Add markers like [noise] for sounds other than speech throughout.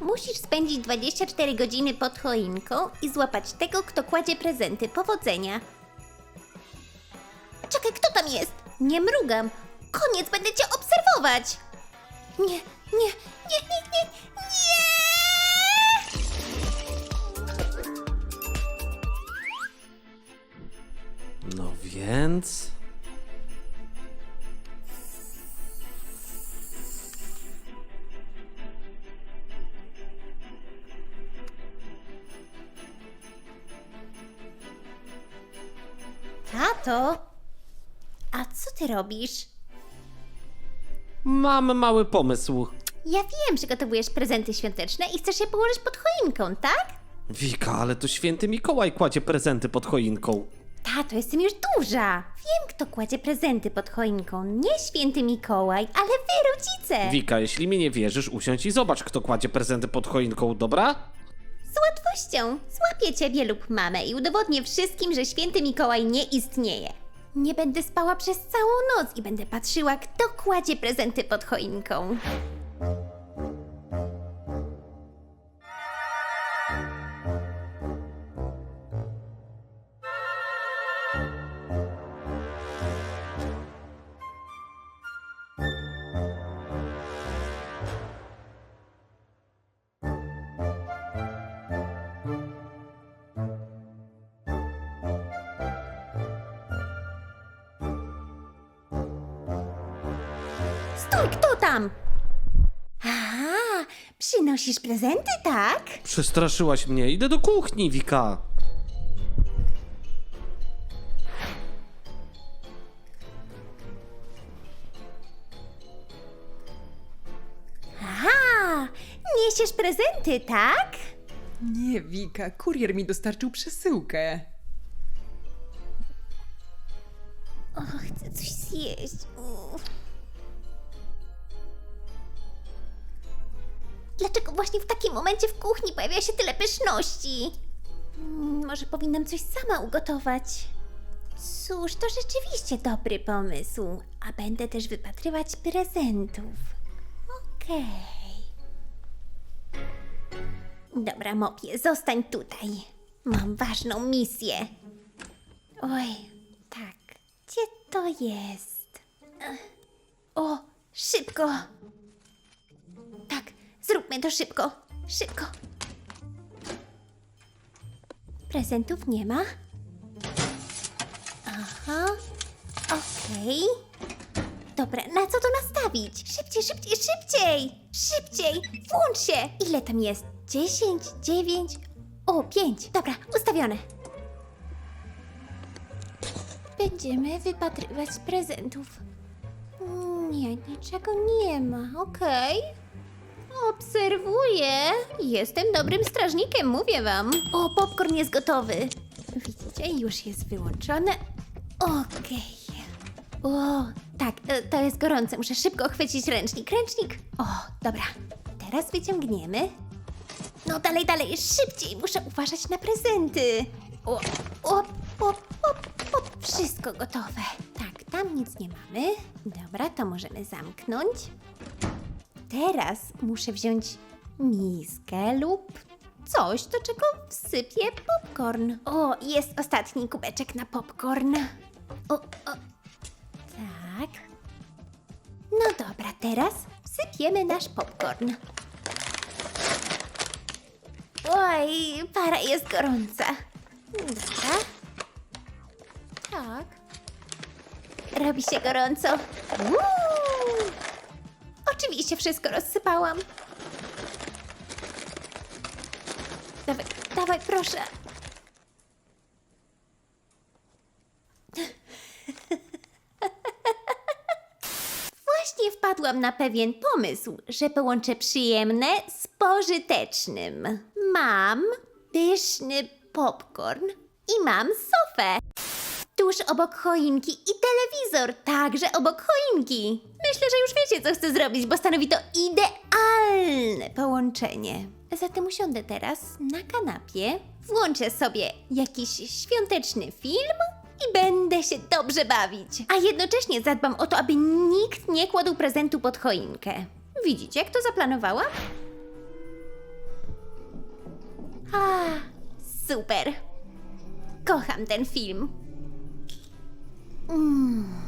Musisz spędzić 24 godziny pod choinką i złapać tego, kto kładzie prezenty. Powodzenia. Czekaj, kto tam jest? Nie mrugam. Koniec, będę cię obserwować. Nie, nie, nie, nie, nie, nie! No więc... Tato, a co ty robisz? Mam mały pomysł. Ja wiem, że gotowujesz prezenty świąteczne i chcesz je położyć pod choinką, tak? Wika, ale to święty Mikołaj kładzie prezenty pod choinką. Tato, jestem już duża. Wiem, kto kładzie prezenty pod choinką. Nie święty Mikołaj, ale wy, rodzice. Wika, jeśli mi nie wierzysz, usiądź i zobacz, kto kładzie prezenty pod choinką, dobra? Łatwością złapię ciebie lub mamę i udowodnię wszystkim, że święty Mikołaj nie istnieje. Nie będę spała przez całą noc i będę patrzyła, kto kładzie prezenty pod choinką. Stój, kto tam? A, przynosisz prezenty, tak? Przestraszyłaś mnie, idę do kuchni, Wika. Aha, niesiesz prezenty, tak? Nie, Wika, kurier mi dostarczył przesyłkę. O, chcę coś zjeść. Dlaczego właśnie w takim momencie w kuchni pojawia się tyle pyszności? Mm, Może powinnam coś sama ugotować? Cóż, to rzeczywiście dobry pomysł. A będę też wypatrywać prezentów. Okej. Dobra, mopie, zostań tutaj. Mam ważną misję. Oj, tak. Gdzie to jest? O, szybko! Zróbmy to szybko. Szybko. Prezentów nie ma? Aha, okej. Dobra, na co to nastawić? Szybciej, szybciej, szybciej! Szybciej! Włącz się! Ile tam jest? 10, 9, o, 5. Dobra, ustawione. Będziemy wypatrywać prezentów. Nie, niczego nie ma, okej. Obserwuję. Jestem dobrym strażnikiem, mówię wam. O, popcorn jest gotowy. Widzicie, już jest wyłączony. Okej. O, tak, e, to jest gorące. Muszę szybko chwycić ręcznik. Ręcznik. O, dobra. Teraz wyciągniemy. No dalej, dalej, szybciej. Muszę uważać na prezenty. O, o, o, o, o, wszystko gotowe. Tak, tam nic nie mamy. Dobra, to możemy zamknąć. Teraz muszę wziąć miskę lub coś, do czego wsypię popcorn. O, jest ostatni kubeczek na popcorn. O, o, tak. No dobra, teraz wsypiemy nasz popcorn. Oj, para jest gorąca. Dobra. Tak. Robi się gorąco. Uuu. Oczywiście wszystko rozsypałam. Dawaj, dawaj, proszę. [laughs] Właśnie wpadłam na pewien pomysł, że połączę przyjemne z pożytecznym. Mam pyszny popcorn i mam sofę. Tuż obok choinki i telewizor, także obok choinki. Myślę, że już wiecie, co chcę zrobić, bo stanowi to idealne połączenie. Zatem usiądę teraz na kanapie, włączę sobie jakiś świąteczny film i będę się dobrze bawić. A jednocześnie zadbam o to, aby nikt nie kładł prezentu pod choinkę. Widzicie, jak to zaplanowałam? A, super. Kocham ten film. 嗯。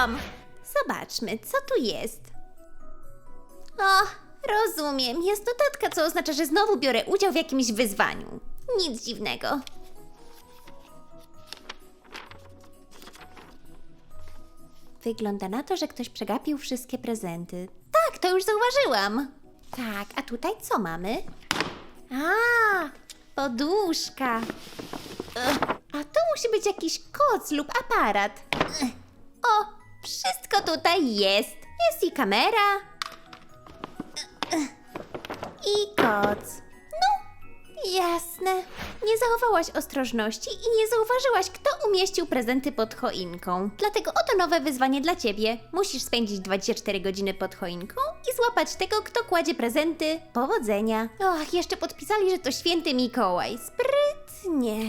Przespałam! Zobaczmy, co tu jest. O, rozumiem. Jest notatka, co oznacza, że znowu biorę udział w jakimś wyzwaniu. Nic dziwnego. Wygląda na to, że ktoś przegapił wszystkie prezenty. Tak, to już zauważyłam. Tak, a tutaj co mamy? A, poduszka. Ugh, A tu musi być jakiś koc lub aparat. Ugh. O, wszystko tutaj jest. Jest i kamera. I koc. No, jasne. Nie zachowałaś ostrożności i nie zauważyłaś, kto umieścił prezenty pod choinką. Dlatego oto nowe wyzwanie dla ciebie. Musisz spędzić 24 godziny pod choinką i złapać tego, kto kładzie prezenty. Powodzenia. Och, jeszcze podpisali, że to święty Mikołaj. Sprytnie.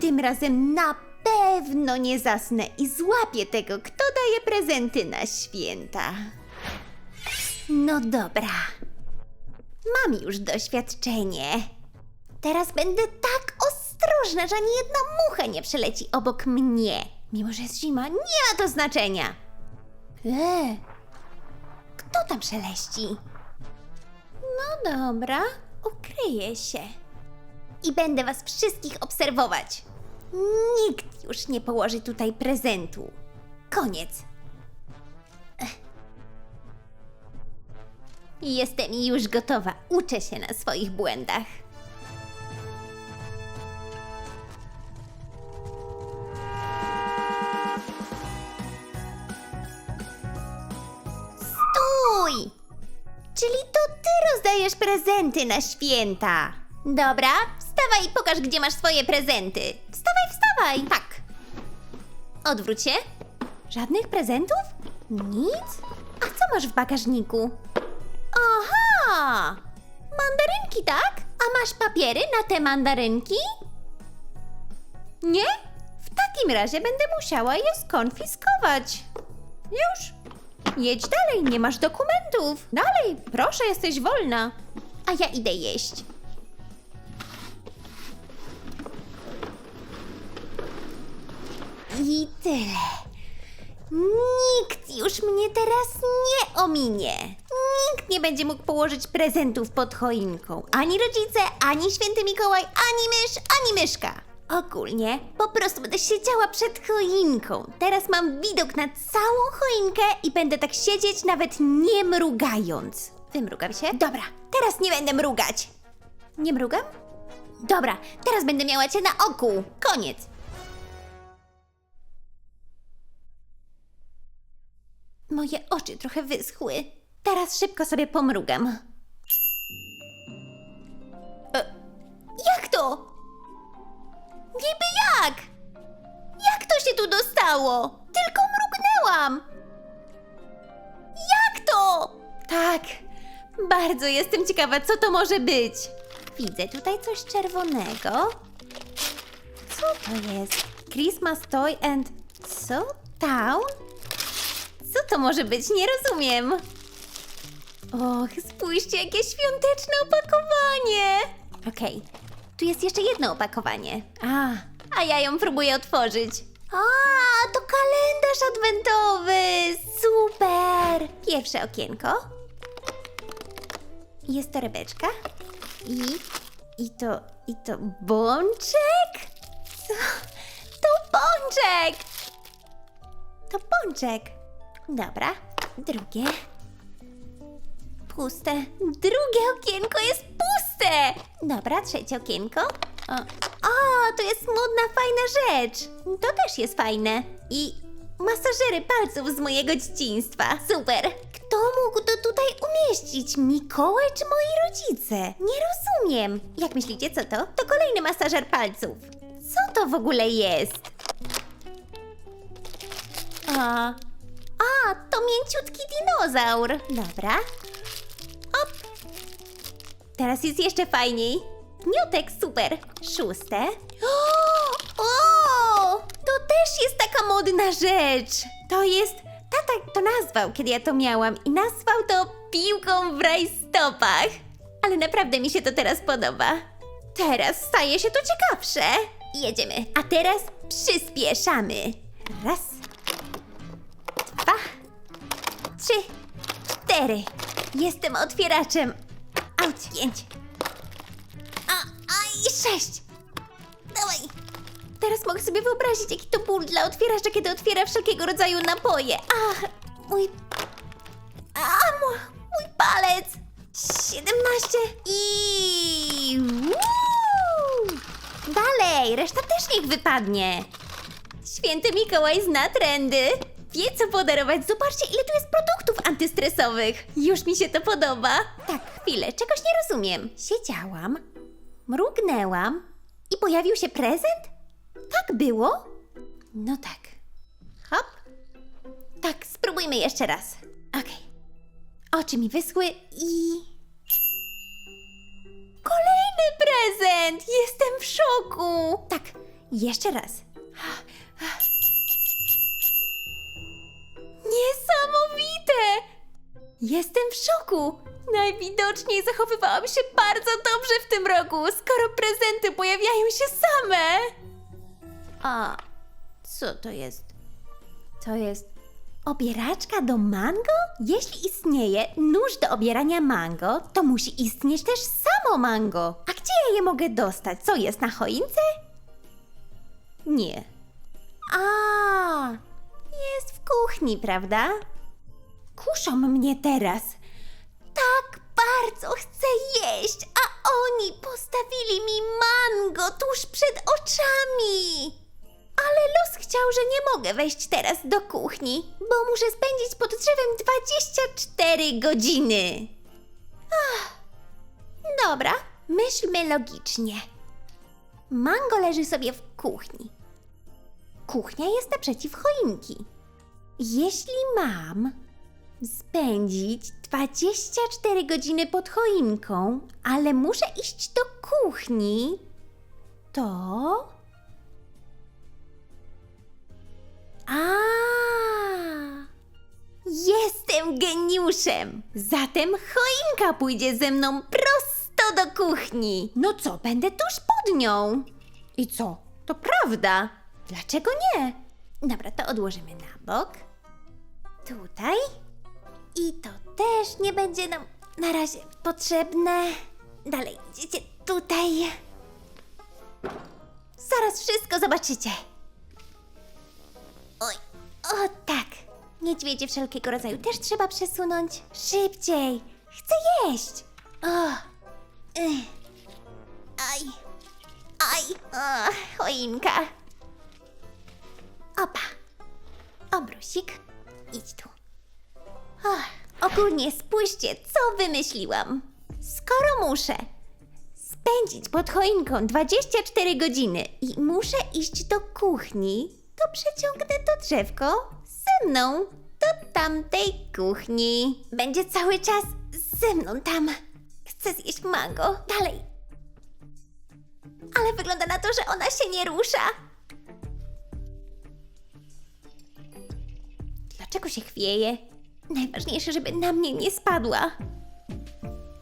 Tym razem na pewno nie zasnę i złapię tego, kto daje prezenty na święta. No dobra. Mam już doświadczenie. Teraz będę tak ostrożna, że ani jedna mucha nie przeleci obok mnie. Mimo, że jest zima, nie ma to znaczenia. Eee, kto tam szeleści? No dobra, ukryję się. I będę was wszystkich obserwować. Nikt już nie położy tutaj prezentu. Koniec. Jestem już gotowa. Uczę się na swoich błędach. Stój! Czyli to ty rozdajesz prezenty na święta. Dobra, wstawaj i pokaż, gdzie masz swoje prezenty. Wstawaj, wstawaj! Tak. Odwróć się. Żadnych prezentów? Nic? A co masz w bagażniku? Aha! Mandarynki, tak? A masz papiery na te mandarynki? Nie? W takim razie będę musiała je skonfiskować. Już? Jedź dalej, nie masz dokumentów. Dalej, proszę, jesteś wolna. A ja idę jeść. I tyle. Nikt już mnie teraz nie ominie. Nikt nie będzie mógł położyć prezentów pod choinką. Ani rodzice, ani święty Mikołaj, ani mysz, ani myszka. Ogólnie po prostu będę siedziała przed choinką. Teraz mam widok na całą choinkę i będę tak siedzieć nawet nie mrugając. Wymrugam się? Dobra, teraz nie będę mrugać. Nie mrugam? Dobra, teraz będę miała cię na oku. Koniec. Moje oczy trochę wyschły. Teraz szybko sobie pomrugam. E, jak to? Niby jak? Jak to się tu dostało? Tylko mrugnęłam. Jak to? Tak, bardzo jestem ciekawa, co to może być. Widzę tutaj coś czerwonego. Co to jest? Christmas toy and co? Town? Co to może być? Nie rozumiem. Och, spójrzcie, jakie świąteczne opakowanie! Okej, tu jest jeszcze jedno opakowanie. A, a ja ją próbuję otworzyć. A, to kalendarz adwentowy! Super! Pierwsze okienko. Jest torebeczka. I, i to, i to bączek? To bączek! To pączek. Dobra, drugie. Puste. Drugie okienko jest puste! Dobra, trzecie okienko. O, o to jest modna, fajna rzecz. To też jest fajne. I masażery palców z mojego dzieciństwa. Super. Kto mógł to tutaj umieścić? Mikołaj czy moi rodzice? Nie rozumiem. Jak myślicie, co to? To kolejny masażer palców. Co to w ogóle jest? A, a to mięciutki dinozaur. Dobra. Op. Teraz jest jeszcze fajniej. Gniotek, super. Szóste. O, o, to też jest taka modna rzecz. To jest... Tata to nazwał, kiedy ja to miałam i nazwał to piłką w rajstopach. Ale naprawdę mi się to teraz podoba. Teraz staje się to ciekawsze. Jedziemy. A teraz przyspieszamy. Raz, trzy, cztery. Jestem otwieraczem. Auć, pięć. A, a i sześć. Dawaj. Teraz mogę sobie wyobrazić, jaki to ból dla otwieracza, kiedy otwiera wszelkiego rodzaju napoje. A, mój... A, mój, mój palec. Siedemnaście i... Dalej, reszta też niech wypadnie. Święty Mikołaj zna trendy. Wie, co podarować. Zobaczcie, ile tu jest produktów antystresowych. Już mi się to podoba. Tak, chwilę, czegoś nie rozumiem. Siedziałam, mrugnęłam i pojawił się prezent? Tak było? No tak. Hop. Tak, spróbujmy jeszcze raz. Okej. Oczy mi wyschły i... Kolejny prezent! Jestem w szoku! Tak, jeszcze raz. Niesamowite! Jestem w szoku! Najwidoczniej zachowywałam się bardzo dobrze w tym roku, skoro prezenty pojawiają się same! A co to jest? To jest obieraczka do mango? Jeśli istnieje nóż do obierania mango, to musi istnieć też samo mango. A gdzie ja je mogę dostać? Co jest na choince? Nie. A, jest w kuchni, prawda? Kuszą mnie teraz. Tak bardzo chcę jeść, a oni postawili mi mango tuż przed oczami. Ale los chciał, że nie mogę wejść teraz do kuchni, bo muszę spędzić pod drzewem 24 godziny. Ach, dobra, myślmy logicznie. Mango leży sobie w kuchni. Kuchnia jest naprzeciw choinki. Jeśli mam spędzić 24 godziny pod choinką, ale muszę iść do kuchni, to. A! Jestem geniuszem! Zatem choinka pójdzie ze mną prosto do kuchni. No co, będę tuż pod nią. I co? To prawda. Dlaczego nie? Dobra, to odłożymy na bok. Tutaj. I to też nie będzie nam na razie potrzebne. Dalej idziecie tutaj. Zaraz wszystko zobaczycie. Oj, o tak. Niedźwiedzie wszelkiego rodzaju też trzeba przesunąć. Szybciej. Chcę jeść. O. Ech. Aj. Aj. O, choinka. Opa. Obrusik. Idź tu. O, ogólnie spójrzcie, co wymyśliłam. Skoro muszę spędzić pod choinką 24 godziny i muszę iść do kuchni, to przeciągnę to drzewko ze mną do tamtej kuchni. Będzie cały czas ze mną tam. Chcę zjeść mango. Dalej. Ale wygląda na to, że ona się nie rusza. Dlaczego się chwieje? Najważniejsze, żeby na mnie nie spadła.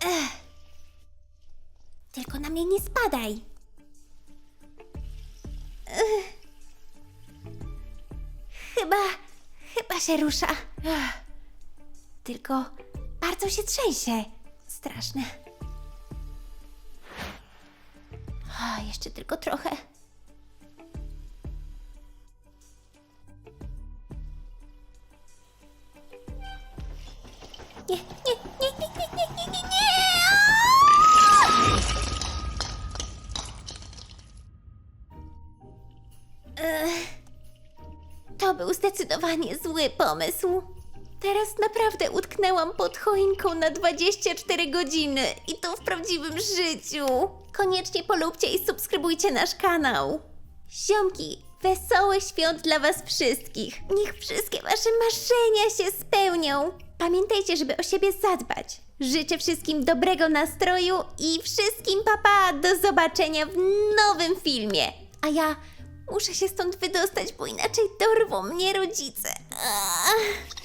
Ech. Tylko na mnie nie spadaj. Ech. Chyba, chyba się rusza. Ech. Tylko bardzo się trzęsie. Straszne. Jeszcze tylko trochę. Zły pomysł. Teraz naprawdę utknęłam pod choinką na 24 godziny i to w prawdziwym życiu. Koniecznie polubcie i subskrybujcie nasz kanał. Ziomki, wesołych świąt dla Was wszystkich. Niech wszystkie Wasze marzenia się spełnią. Pamiętajcie, żeby o siebie zadbać. Życzę wszystkim dobrego nastroju i wszystkim papa do zobaczenia w nowym filmie. A ja muszę się stąd wydostać, bo inaczej dorwą mnie rodzice. Ach.